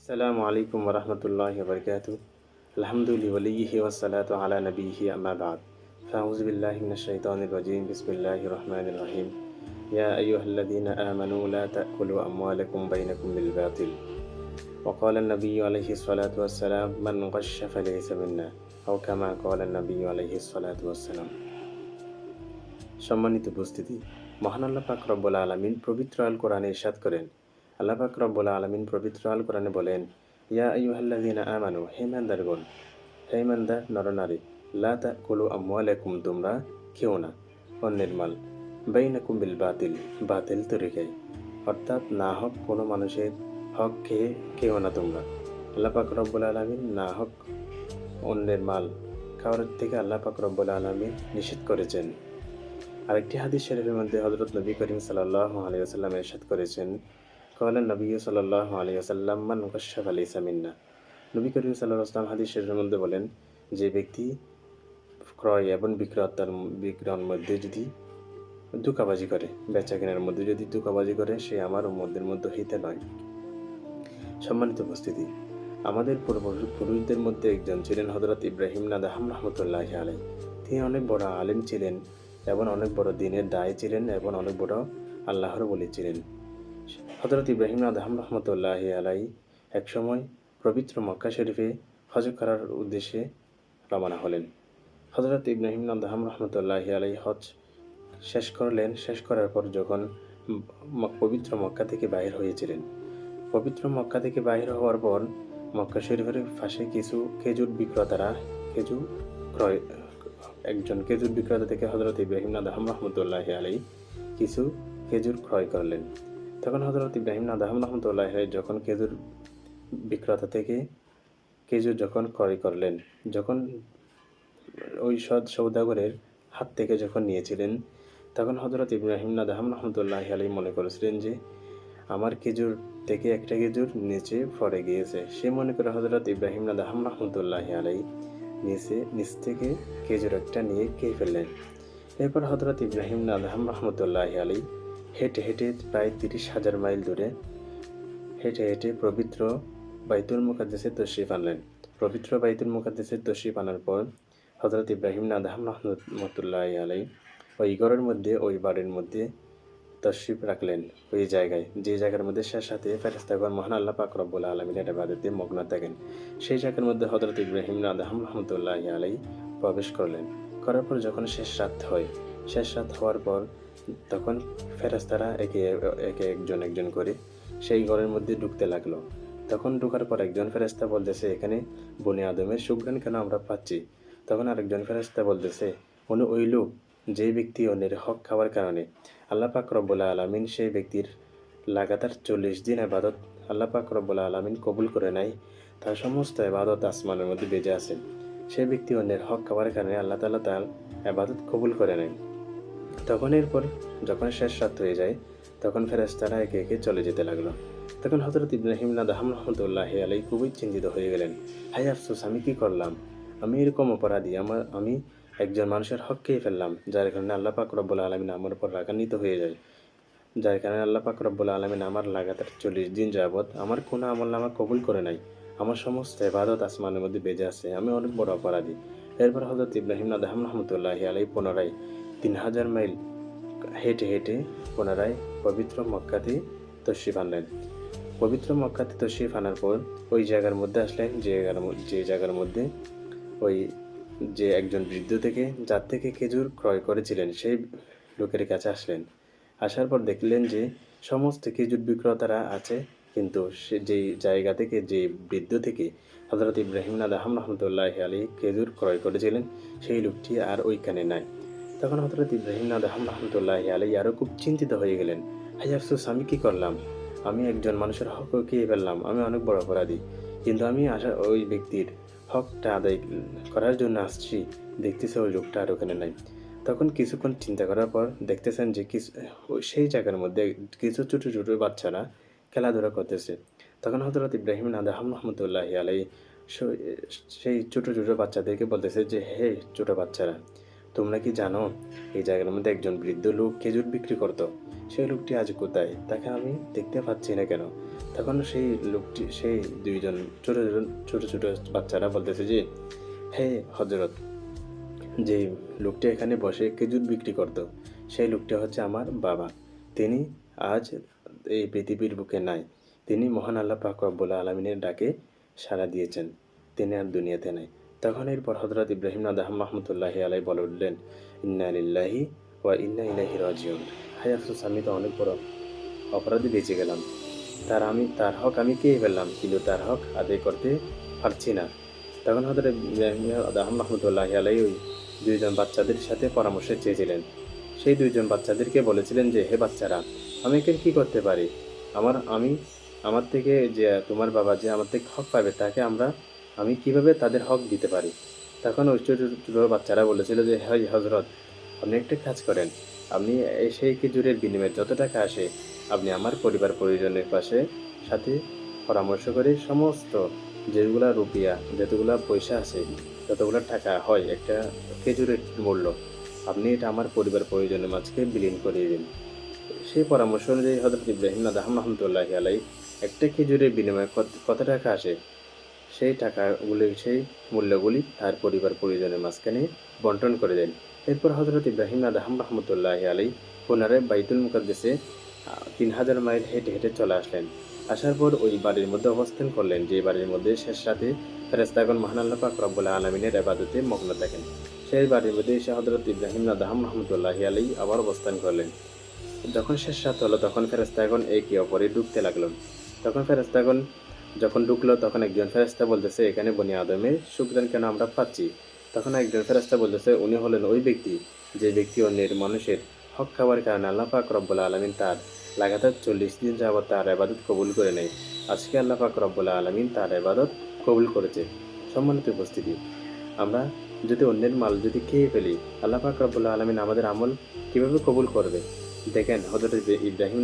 السلام عليكم ورحمة الله وبركاته الحمد لوليه والصلاة على نبيه أما بعد فأعوذ بالله من الشيطان الرجيم بسم الله الرحمن الرحيم يا أيها الذين آمنوا لا تأكلوا أموالكم بينكم بالباطل وقال النبي عليه الصلاة والسلام من غش فليس منا أو كما قال النبي عليه الصلاة والسلام সম্মানিত উপস্থিতি মহান আল্লাহ পাক রব্বুল আলমিন পবিত্র আল কোরআনে ইরশাদ করেন আল্লাহ পাক রব্বুল আলমিন পবিত্র আল কোরআনে বলেন, ইয়া আইয়ুহাল্লাযীনা আমানু, হে ইমানদারগণ, হে ইমানদার নরনারী, লা তাকুলু আমওয়ালাকুম, তোমরা খেও না, অন্যের মাল। বাইনাকুম বিল বাতিল বাতিল তরিকায় অর্থাৎ না হক কোনো মানুষের হক খেয়ে খেও না তোমরা। আল্লাহ পাক রব্বুল আলমিন না হক অন্যের মাল খাওয়ার থেকে আল্লাহ পাক রব্বুল আলমিন নিষেধ করেছেন। আরেকটি হাদিস শরীফের মধ্যে হজরত নবী করিম সাল্লাহ আলিয়া সাল্লাম এরশাদ করেছেন কলেন নবী সাল্লাহ আলিয়া সাল্লাম মান মুকাশাফ আলী সামিন্না নবী করিম সাল্লাহ আসলাম হাদিস শরীফের মধ্যে বলেন, যে ব্যক্তি ক্রয় এবং বিক্রয়তার বিক্রয়ের মধ্যে যদি ধোকাবাজি করে বেচা কেনার মধ্যে যদি ধোকাবাজি করে, সে আমার মধ্যের মধ্যে হইতে নয় সম্মানিত উপস্থিতি, আমাদের পূর্বপুরুষ- পুরুষদের মধ্যে একজন ছিলেন হজরত ইব্রাহিম নাদাহাম রহমতুল্লাহ আলাই তিনি অনেক বড় আলেম ছিলেন এবং অনেক বড় দিনের দায় ছিলেন এবং অনেক বড় আল্লাহর বলি ছিলেন। হজরত ইব্রাহিম আদহাম রহমতুল্লাহ আলাই একসময় পবিত্র মক্কা শরীফে হজ করার উদ্দেশ্যে রওনা হলেন। হজরত ইব্রাহিম আদহাম রহমতুল্লাহ আলাই হজ শেষ করলেন। শেষ করার পর যখন পবিত্র মক্কা থেকে বাহির হয়েছিলেন। পবিত্র মক্কা থেকে বাহির হওয়ার পর মক্কা শরীফের পাশে কিছু খেজুর বিক্রেতারা, খেজুর ক্রয়, একজন খেজুর বিক্রেতা থেকে হজরত ইব্রাহিম নাদাহাম রহমতুল্লাহ আলাই কিছু খেজুর ক্রয় করলেন। তখন হজরত ইব্রাহিম নাদাহাম রহমতুল্লাহ যখন খেজুর বিক্রেতা থেকে খেজুর যখন ক্রয় করলেন, যখন ওই সৎ সৌদাগরের হাত থেকে যখন নিয়েছিলেন, তখন হজরত ইব্রাহিম নাদাহাম রহমতুল্লাহ আলাই মনে করেছিলেন যে, আমার খেজুর থেকে একটা খেজুর নিচে পড়ে গিয়েছে। সে মনে করে হজরত ইব্রাহিম নাদাহাম রহমতুল্লাহ আলাই নিচে, নিচ থেকে খেজুর একটা নিয়ে খেয়ে ফেললেন। এরপর হজরত ইব্রাহিম নাদাহাম রহমতুল্লাহ আলী হেঁটে হেঁটে প্রায় তিরিশ হাজার মাইল দূরে, হেঁটে হেঁটে পবিত্র বাইতুল মুকাদ্দেসের তশরিফ আনলেন। পবিত্র বাইতুল মুকাদ্দেসের তশরিফ আনার পর হজরত ইব্রাহিম নাদাহাম রহমতুল্লাহ আলাই ওই ঘরের মধ্যে, ওই বাড়ির মধ্যে তশরিফ রাখলেন। ওই জায়গায়, যে জায়গার মধ্যে শেষ সাথে ফেরেস্তাগণ মহান আল্লাহ পাক রব্বুল আলমিনের আবাদতে মগ্ন থাকেন, সেই জায়গার মধ্যে হজরত ইব্রাহিম নাদাহাম রহমতুল্লাহ আলাই প্রবেশ করলেন। করার পর যখন শেষ রাত হয়, শেষ রাত হওয়ার পর তখন ফেরেস্তারা একে একে একজন একজন করে সেই ঘরের মধ্যে ঢুকতে লাগল। তখন ঢোকার পর একজন ফেরেস্তা বলতেছে, এখানে বনি আদমের সুগ্রাণ কেন আমরা পাচ্ছি? তখন আরেকজন ফেরেস্তা বলতেছে উনি ওই লোক, যে ব্যক্তি অন্যের হক খাওয়ার কারণে আল্লাহ পাক আলমিন সেই ব্যক্তির লাগাতার চল্লিশ দিন আবাদত আল্লাহ পাক আলমিন কবুল করে নাই, তার সমস্ত আবাদত আসমানের মধ্যে বেজে আছে। সেই ব্যক্তি অন্যের হক খাওয়ার কারণে আল্লাহ তালা তার আবাদত কবুল করে নেন। তখন এরপর যখন শেষ রাত হয়ে যায়, তখন ফেরেস্তারা একে একে চলে যেতে লাগল। তখন হজরত ইব্রাহিম নাদাহাম রহমতুল্লাহ আলাই খুবই চিন্তিত হয়ে গেলেন। হাই আফসোস, আমি কি করলাম? আমি এরকম অপরাধী, আমার, আমি একজন মানুষের হক খেয়ে ফেললাম, যার কারণে আল্লাহ পাক রব্বুল আলমিন আমার উপর রাগান্বিত হয়ে যায়। যার কারণে আল্লাহ পাক রব্বুল আলমিন আমার লাগাতার চল্লিশ দিন যাবৎ আমার কোনো আমল নামা কবুল করে নাই। আমার সমস্ত এবাদত আসমানের মধ্যে বেজে আছে, আমি অনেক বড় অপরাধী। এরপর হজরত ইব্রাহিম নাদাহাম রহমতুল্লাহ আলাই পুনরায় তিন হাজার মাইল হেঁটে হেঁটে পুনরায় পবিত্র মক্কাতে তশরিফ আনলেন। পবিত্র মক্কাতে তশরিফ আনার পর ওই জায়গার মধ্যে আসলেন, যে জায়গার যে জায়গার মধ্যে ওই যে একজন বৃদ্ধ থেকে, যার থেকে খেজুর ক্রয় করেছিলেন, সেই লোকের কাছে আসলেন। আসার পর দেখলেন যে সমস্ত খেজুর বিক্রেতারা আছে, কিন্তু সে যেই জায়গা থেকে যে বৃদ্ধ থেকে হজরত ইব্রাহিম নাদাহাম রহমতুল্লাহ আলী খেজুর ক্রয় করেছিলেন, সেই লোকটি আর ওইখানে নাই। তখন হজরত ইব্রাহিম নাদাহাম রহমতুল্লাহ আলী আরও খুব চিন্তিত হয়ে গেলেন। হাই আফসোস, আমি কী করলাম? আমি একজন মানুষের হক খেয়ে ফেললাম আমি অনেক বড় অপরাধী। কিন্তু আমি আসা ওই ব্যক্তির হকটা আদায় করার জন্য আসছি, দেখতেছে ওই লোকটা আর ওখানে নাই। তখন কিছুক্ষণ চিন্তা করার পর দেখতেছেন যে কিছু, সেই জায়গার মধ্যে কিছু ছোটো ছোটো বাচ্চারা খেলাধুলা করতেছে। তখন হজরত ইব্রাহিম নাদাহাম রহমতুল্লাহ আলাই সেই ছোটো ছোটো বাচ্চাদেরকে বলতেছে যে, হে ছোটো বাচ্চারা তোমরা কি জানো, এই জায়গার মধ্যে একজন বৃদ্ধ লোক খেজুর বিক্রি করতো। সেই লোকটি আজ কোথায়, তাকে আমি দেখতে পাচ্ছি না কেন? তখন সেই লোকটি, সেই দুইজন ছোট ছোট ছোট বাচ্চারা বলতেছে যে, হে হজরত যে লোকটি এখানে বসে খেজুর বিক্রি করত, সেই লোকটি হচ্ছে আমার বাবা। তিনি আজ এই পৃথিবীর বুকে নাই। তিনি মহান আল্লাহ পাক রব্বুল আলমিনের ডাকে সাড়া দিয়েছেন। তিনি আর দুনিয়াতে নাই। তখন এরপর হজরত ইব্রাহিম নাদাহ মাহমুদুল্লাহি আলাই বলে উঠলেন, ইন্না ওয়া ইন্না ইলাইহি রাজিউন। হায় আফসোস, আমি তো অনেক বড় অপরাধী বেঁচে গেলাম। তার আমি, তার হক আমি কে ফেললাম কিন্তু তার হক আদায় করতে পারছি না। তখন হজরত ইব্রাহিম আদাহাম মাহমুদুল্লাহ আলাই ওই দুইজন বাচ্চাদের সাথে পরামর্শ চেয়েছিলেন। সেই দুইজন বাচ্চাদেরকে বলেছিলেন যে, হে বাচ্চারা, আমি এখানে কী করতে পারি? আমার, আমি, আমার থেকে যে, তোমার বাবা যে আমার থেকে হক পাবে, তাকে আমরা আমি কীভাবে তাদের হক দিতে পারি? তখন ওই বাচ্চারা বলেছিল যে হ্যাঁ হজরত আপনি একটা কাজ করেন। আপনি সেই খেজুরের বিনিময়ে যত টাকা আসে, আপনি আমার পরিবার পরিজনের পাশে সাথে পরামর্শ করে সমস্ত যেগুলা রুপিয়া, যতগুলা পয়সা আছে যতগুলো টাকা, হয়, একটা খেজুরের মূল্য, আপনি এটা আমার পরিবার পরিজনের মাঝকে বিলীন করিয়ে দিন। সেই পরামর্শ অনুযায়ী হজরত ইব্রাহিম নাদাহাম রহমতুল্লাহ আলাই একটা খেজুরের বিনিময়ে কত টাকা আসে সেই টাকাগুলি, সেই মূল্যগুলি তার পরিবার পরিজনের মাঝখানে বন্টন করে দেন। এরপর হজরত ইব্রাহিম নাদাহাম রহমতুল্লাহ আলাই পুনরায় বাইতুল মুকাদ্দেসে তিন হাজার মাইল হেঁটে হেঁটে চলে আসলেন। আসার পর ওই বাড়ির মধ্যে অবস্থান করলেন, যে বাড়ির মধ্যে শেষ রাতে ফেরেস্তাগণ মহান আল্লাহ পাক রব্বুল আলমিনের আবাদতে মগ্ন থাকেন। সেই বাড়ির মধ্যে এসে হজরত ইব্রাহিম নাদাহাম রহমতুল্লাহ আলাই আবার অবস্থান করলেন। যখন শেষ রাত হলো, তখন ফেরেস্তাগণ একে অপরে ঢুকতে লাগল। তখন ফেরেস্তাগণ যখন ঢুকলো, তখন একজন ফেরেস্তা বলতেছে, এখানে বনি আদমে সুখদান কেন আমরা পাচ্ছি? তখন একজন ফেরেস্তা বলতেছে, উনি হলেন ওই ব্যক্তি, যে ব্যক্তি অন্যের মানুষের হক খাওয়ার কারণে আল্লাহ পাক রব্বুল আলমিন তার লাগাতার চল্লিশ দিন যাবত তার আবাদত কবুল করে নেয়। আজকে আল্লাহ পাক রব্বুল আলমিন তার আবাদত কবুল করেছে। সম্মানিত উপস্থিতি, আমরা যদি অন্যের মাল যদি খেয়ে ফেলি, আল্লাহ পাক রব্বুল আলমিন আমাদের আমল কীভাবে কবুল করবে? দেখেন হজরত ইব্রাহিম